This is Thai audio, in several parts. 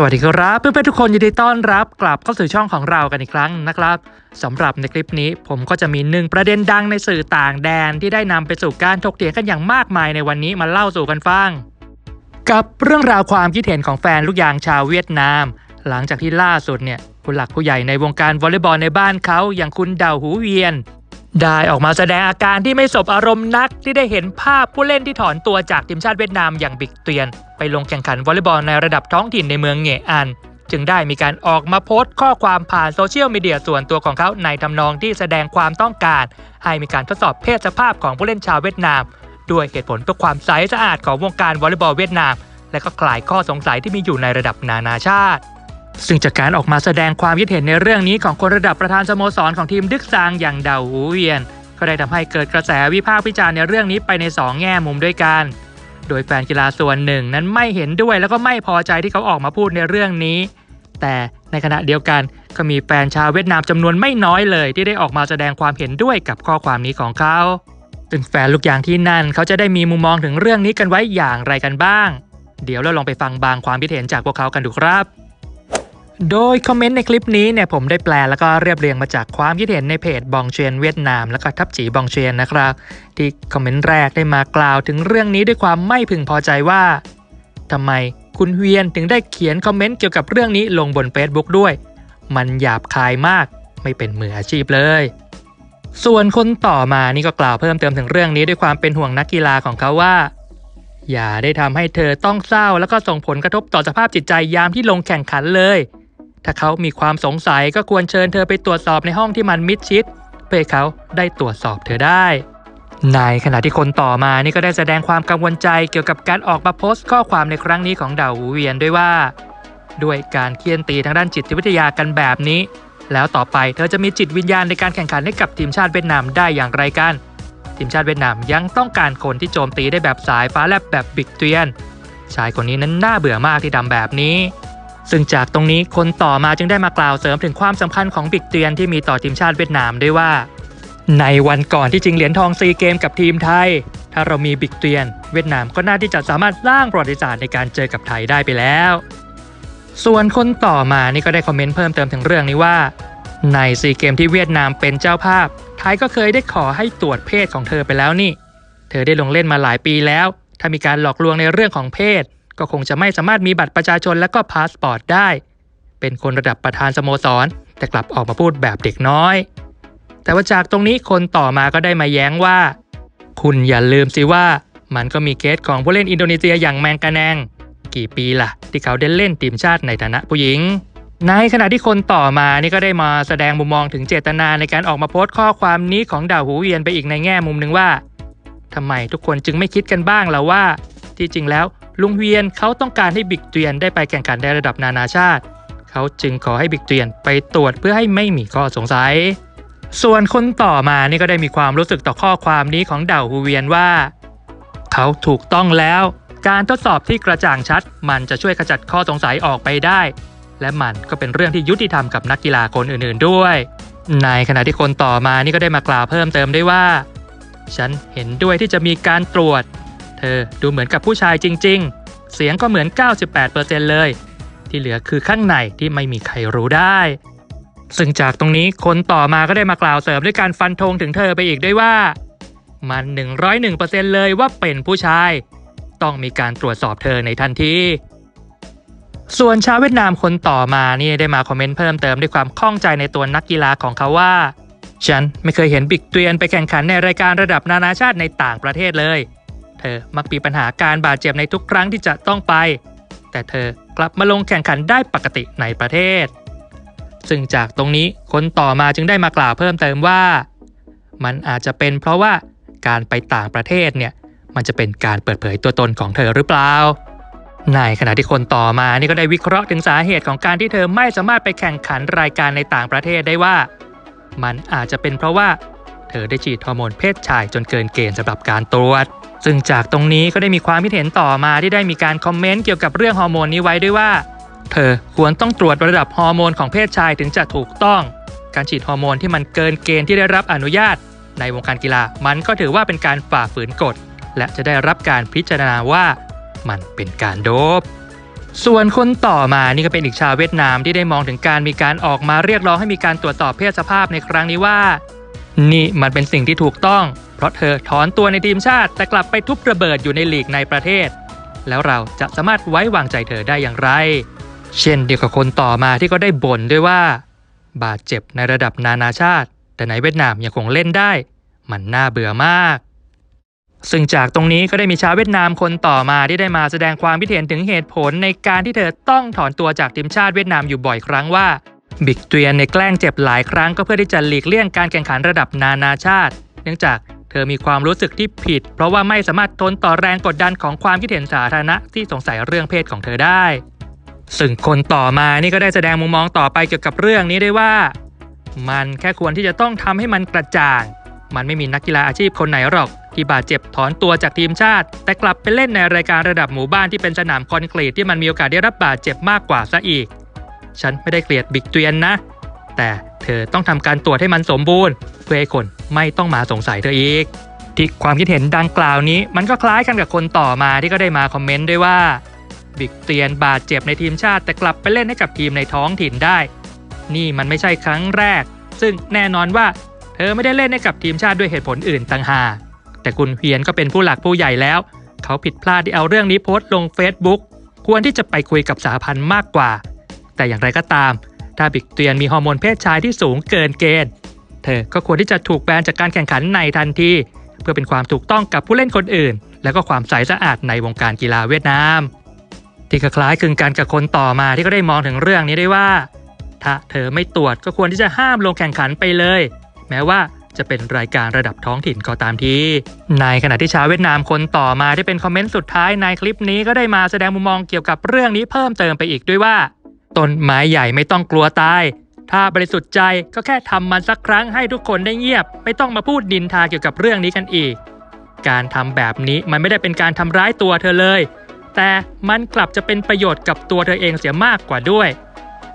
สวัสดีครับเพื่อนๆทุกคนยินดีต้อนรับกลับเข้าสู่ช่องของเรากันอีกครั้งนะครับสำหรับในคลิปนี้ผมก็จะมีหนึ่งประเด็นดังในสื่อต่างแดนที่ได้นำไปสู่การถกเถียงกันอย่างมากมายในวันนี้มาเล่าสู่กันฟัง กับเรื่องราวความคิดเห็นของแฟนลูกยางชาวเวียดนาม หลังจากที่ล่าสุดเนี่ยผู้หลักผู้ใหญ่ในวงการวอลเลย์บอลในบ้านเขาอย่างคุณเดาหูเวียน ได้ออกมาแสดงอาการที่ไม่สบอารมณ์นักที่ได้เห็นภาพผู้เล่นที่ถอนตัวจากทีมชาติเวียดนามอย่างบิกเตียน ไปลงแข่งขันวอลเลย์บอลในระดับท้องถิ่นในเมืองเหงอัน จึงได้มีการออกมาโพสต์ข้อความผ่านโซเชียลมีเดียส่วนตัวของเขาในทำนองที่แสดงความต้องการ ให้มีการทดสอบเพศสภาพของผู้เล่นชาวเวียดนาม ด้วยเหตุผลเพื่อความใสสะอาดของวงการวอลเลย์บอลเวียดนาม และก็คลายข้อสงสัยที่มีอยู่ในระดับนานาชาติซึ่งจากการออกมาแสดงความคิดเห็นในเรื่องนี้ของคนระดับประธานสโมสรของทีมดึกซางอย่างเดาหูเวียน ก็ได้ทำให้เกิดกระแสวิพากษ์วิจารณ์ในเรื่องนี้ไปใน 2 แง่มุมด้วยกัน โดยแฟนกีฬาส่วนหนึ่งนั้นไม่เห็นด้วยแล้วก็ไม่พอใจที่เขาออกมาพูดในเรื่องนี้ แต่ในขณะเดียวกันก็มีแฟนชาวเวียดนามจำนวนไม่น้อยเลย ที่ได้ออกมาแสดงความเห็นด้วยกับข้อความนี้ของเขาซึ่งแฟนลูกยางที่นั่นเขาจะได้มีมุมมองถึงเรื่องนี้กันไว้อย่างไรกันบ้าง เดี๋ยวเราลองไปฟังบางความคิดเห็นจากพวกเขากันดูครับ โดยคอมเมนต์ในคลิปนี้เนี่ยผมได้แปลแล้วก็เรียบเรียงมาจากความคิดเห็นในเพจบองเชียนเวียดนาม แล้วก็ทับจีบองเชียนนะครับ ที่คอมเมนต์แรกได้มากล่าวถึงเรื่องนี้ด้วยความไม่พึงพอใจว่าทำไมคุณเวียนถึงได้เขียนคอมเมนต์เกี่ยวกับเรื่องนี้ลงบน Facebook ด้วย มันหยาบคายมาก ไม่เป็นมืออาชีพเลย ส่วนคนต่อมานี่ก็กล่าวเพิ่มเติมถึงเรื่องนี้ด้วยความเป็นห่วงนักกีฬาของเขาว่า อย่าได้ทำให้เธอต้องเศร้า แล้วก็ส่งผลกระทบต่อสภาพจิตใจยามที่ลงแข่งขันเลย ถ้าเขามีความสงสัยก็ควรเชิญเธอไปตรวจสอบในห้องที่มันมิดชิด เพื่อให้เขาได้ตรวจสอบเธอได้ ในขณะที่คนต่อมานี่ก็ได้แสดงความกังวลใจเกี่ยวกับการออกมาโพสต์ข้อความในครั้งนี้ของดาวเวียนด้วยว่า ด้วยการเคี่ยนตีทางด้านจิตวิทยากันแบบนี้ แล้วต่อไปเธอจะมีจิตวิญญาณในการแข่งขันให้กับทีมชาติเวียดนามได้อย่างไรกันทีมชาติเวียดนามยังต้องการคนที่โจมตีได้แบบสายฟ้าแลบแบบบิกเตียน ชายคนนี้นั้นน่าเบื่อมากที่ทำแบบนี้ ซึ่งจากตรงนี้คนต่อมาจึงได้มากล่าวเสริมถึงความสำคัญของบิกเตียนที่มีต่อทีมชาติเวียดนามด้วยว่า ในวันก่อนที่ชิงเหรียญทองซีเกมกับทีมไทย ถ้าเรามีบิกเตียน เวียดนามก็น่าที่จะสามารถสร้างประวัติศาสตร์ในการเจอกับไทยได้ไปแล้ว ส่วนคนต่อมานี่ก็ได้คอมเมนต์เพิ่มเติมถึงเรื่องนี้ว่า ในซีเกมที่เวียดนามเป็นเจ้าภาพไทยก็เคยได้ขอให้ตรวจเพศของเธอไปแล้วนี่ เธอได้ลงเล่นมาหลายปีแล้ว ถ้ามีการหลอกลวงในเรื่องของเพศ ก็คงจะไม่สามารถมีบัตรประชาชนและก็พาสปอร์ตได้ เป็นคนระดับประธานสโมสร แต่กลับออกมาพูดแบบเด็กน้อย แต่ว่าจากตรงนี้คนต่อมาก็ได้มาแย้งว่า คุณอย่าลืมสิว่ามันก็มีเคสของผู้เล่นอินโดนีเซียอย่างแมงกะแนง กี่ปีล่ะ ที่เขาได้เล่นทีมชาติในฐานะผู้หญิง ในขณะที่คนต่อมานี่ก็ได้มาแสดงมุมมองถึงเจตนาในการออกมาโพสต์ข้อความนี้ของดาวหูเวียนไปอีกในแง่มุมหนึ่งว่าทำไมทุกคนจึงไม่คิดกันบ้างล่ะว่า ที่จริงแล้ว ลุงเวียนเขาต้องการให้บิ๊กเตียนได้ไปแข่งขันในระดับนานาชาติ เขาจึงขอให้บิ๊กเตียนไปตรวจเพื่อให้ไม่มีข้อสงสัย ส่วนคนต่อมานี่ก็ได้มีความรู้สึกต่อข้อความนี้ของเดาฮูเวียนว่า เขาถูกต้องแล้ว การทดสอบที่กระจ่างชัด มันจะช่วยขจัดข้อสงสัยออกไปได้ และมันก็เป็นเรื่องที่ยุติธรรมกับนักกีฬาคนอื่นๆด้วย ในขณะที่คนต่อมานี่ก็ได้มากล่าวเพิ่มเติมได้ว่า ฉันเห็นด้วยที่จะมีการตรวจ เธอดูเหมือนกับผู้ชายจริง ๆ เสียงก็เหมือน 98%เลย ที่เหลือคือข้างในที่ไม่มีใครรู้ได้ ซึ่งจากตรงนี้คนต่อมาก็ได้มากล่าวเสริมด้วยการฟันธงถึงเธอไปอีกด้วยว่า มัน 101%เลยว่าเป็นผู้ชาย ต้องมีการตรวจสอบเธอในทันทีส่วนชาวเวียดนามคนต่อมานี่ได้มาคอมเมนต์เพิ่มเติมด้วยความข้องใจในตัวนักกีฬาของเขาว่า ฉันไม่เคยเห็นบิ๊กเตียนไปแข่งขันในรายการระดับนานาชาติในต่างประเทศเลย เธอมักมีปัญหาการบาดเจ็บในทุกครั้งที่จะต้องไป แต่เธอกลับมาลงแข่งขันได้ปกติในประเทศ ซึ่งจากตรงนี้คนต่อมาจึงได้มากล่าวเพิ่มเติมว่า มันอาจจะเป็นเพราะว่าการไปต่างประเทศเนี่ยมันจะเป็นการเปิดเผยตัวตนของเธอหรือเปล่า ในขณะที่คนต่อมานี่ก็ได้วิเคราะห์ถึงสาเหตุของการที่เธอไม่สามารถไปแข่งขันรายการในต่างประเทศได้ว่า มันอาจจะเป็นเพราะว่า เธอได้ฉีดฮอร์โมนเพศชายจนเกินเกณฑ์สำหรับการตรวจ ซึ่งจากตรงนี้ก็ได้มีความคิดเห็นต่อมาที่ได้มีการคอมเมนต์เกี่ยวกับเรื่องฮอร์โมนนี้ไว้ด้วยว่า เธอควรต้องตรวจระดับฮอร์โมนของเพศชายถึงจะถูกต้อง การฉีดฮอร์โมนที่มันเกินเกณฑ์ที่ได้รับอนุญาต ในวงการกีฬามันก็ถือว่าเป็นการฝ่าฝืนกฎ และจะได้รับการพิจารณาว่ามันเป็นการโดบส่วนคนต่อมานี่ก็เป็นอีกชาวเวียดนามที่ได้มองถึงการมีการออกมาเรียกร้องให้มีการตรวจสอบเพศสภาพในครั้งนี้ว่า นี่มันเป็นสิ่งที่ถูกต้อง เพราะเธอถอนตัวในทีมชาติ แต่กลับไปทุบระเบิดอยู่ในลีกในประเทศ แล้วเราจะสามารถไว้วางใจเธอได้อย่างไร เช่นเดียวกับคนต่อมาที่ก็ได้บ่นด้วยว่า บาดเจ็บในระดับนานาชาติ แต่ในเวียดนามยังคงเล่นได้ มันน่าเบื่อมาก ซึ่งจากตรงนี้ก็ได้มีชาวเวียดนามคนต่อมาที่ได้มาแสดงความคิดเห็นถึงเหตุผลในการที่เธอต้องถอนตัวจากทีมชาติเวียดนามอยู่บ่อยครั้งว่า บิกเตียนในแกล้งเจ็บหลายครั้งก็เพื่อที่จะหลีกเลี่ยงการแข่งขันระดับนานาชาติ เนื่องจากเธอมีความรู้สึกที่ผิด เพราะว่าไม่สามารถทนต่อแรงกดดันของความคิดเห็นสาธารณะที่สงสัยเรื่องเพศของเธอได้ ซึ่งคนต่อมานี่ก็ได้แสดงมุมมองต่อไปเกี่ยวกับเรื่องนี้ได้ว่า มันแค่ควรที่จะต้องทำให้มันกระจ่าง มันไม่มีนักกีฬาอาชีพคนไหนหรอก ที่บาดเจ็บถอนตัวจากทีมชาติ แต่กลับไปเล่นในรายการระดับหมู่บ้านที่เป็นสนามคอนกรีตที่มันมีโอกาสได้รับบาดเจ็บมากกว่าซะอีก ฉันไม่ได้เกลียดบิ๊กเตียนนะ แต่เธอต้องทำการตรวจให้มันสมบูรณ์ เพื่อให้คนไม่ต้องมาสงสัยเธออีก ที่ความคิดเห็นดังกล่าวนี้ มันก็คล้ายกันกับคนต่อมาที่ก็ได้มาคอมเมนต์ด้วยว่าบิ๊กเตียนบาดเจ็บในทีมชาติแต่กลับไปเล่นให้กับทีมในท้องถิ่นได้ นี่มันไม่ใช่ครั้งแรก ซึ่งแน่นอนว่า เธอไม่ได้เล่นให้กับทีมชาติด้วยเหตุผลอื่นต่างหากแต่คุณเฮียนก็เป็นผู้หลักผู้ใหญ่แล้ว เขาผิดพลาดที่เอาเรื่องนี้โพสต์ลง Facebook ควรที่จะไปคุยกับสาพันธ์มากกว่า แต่อย่างไรก็ตาม ถ้าบิกเตียนมีฮอร์โมนเพศชายที่สูงเกินเกณฑ์ เธอก็ควรที่จะถูกแบนจากการแข่งขันในทันที เพื่อเป็นความถูกต้องกับผู้เล่นคนอื่น และก็ความใสสะอาดในวงการกีฬาเวียดนาม ที่คล้ายคลึงกันกับคนต่อมาที่ก็ได้มองถึงเรื่องนี้ได้ว่า ถ้าเธอไม่ตรวจก็ควรที่จะห้ามลงแข่งขันไปเลย แม้ว่าจะเป็นรายการระดับท้องถิ่นก็ตามทีในขณะที่ชาวเวียดนามคนต่อมาที่เป็นคอมเมนต์สุดท้ายในคลิปนี้ก็ได้มาแสดงมุมมองเกี่ยวกับเรื่องนี้เพิ่มเติมไปอีกด้วยว่า ต้นไม้ใหญ่ไม่ต้องกลัวตาย ถ้าบริสุทธิ์ใจก็แค่ทำมันสักครั้งให้ทุกคนได้เงียบ ไม่ต้องมาพูดดินทาเกี่ยวกับเรื่องนี้กันอีก การทำแบบนี้มันไม่ได้เป็นการทำร้ายตัวเธอเลย แต่มันกลับจะเป็นประโยชน์กับตัวเธอเองเสียมากกว่าด้วย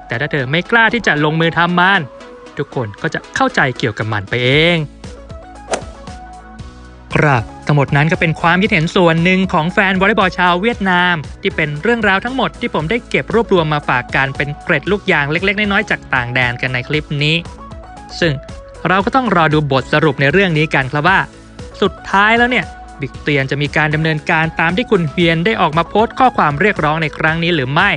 แต่ถ้าเธอไม่กล้าที่จะลงมือทำมัน ทุกคนก็จะเข้าใจเกี่ยวกับมันไปเอง ครับทั้งหมดนั้นก็เป็นความคิดเห็นส่วนหนึ่งของแฟนวอลเลย์บอลชาวเวียดนาม ที่เป็นเรื่องราวทั้งหมดที่ผมได้เก็บรวบรวมมาฝากกันเป็นเกร็ดลูกยางเล็ก ๆ น้อยๆจากต่างแดนกันในคลิปนี้ ซึ่งเราก็ต้องรอดูบทสรุปในเรื่องนี้กันครับว่า สุดท้ายแล้วเนี่ยบิ๊กเตียนจะมีการดำเนินการตามที่คุณเฮียนได้ออกมาโพสต์ข้อความเรียกร้องในครั้งนี้หรือไม่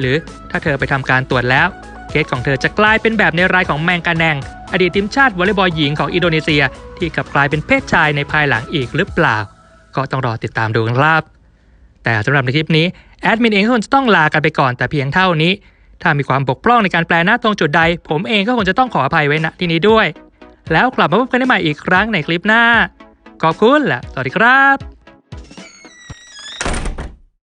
หรือถ้าเธอไปทำการตรวจแล้ว เคสของเธอจะกลายเป็นแบบในรายของแมงกาแนง อดีตทีมชาติวอลเลย์บอลหญิงของอินโดนีเซีย ที่กลับกลายเป็นเพศชายในภายหลังอีกหรือเปล่า ก็ต้องรอติดตามดูกันครับแต่สำหรับในคลิปนี้แอดมินเองก็คงจะต้องลากันไปก่อนแต่เพียงเท่านี้ ถ้ามีความบกพร่องในการแปลหน้าตรงจุดใด ผมเองก็คงจะต้องขออภัยไว้ณที่นี้ด้วย แล้วกลับมาพบกันได้ใหม่อีกครั้งในคลิปหน้า ขอบคุณและสวัสดีครับ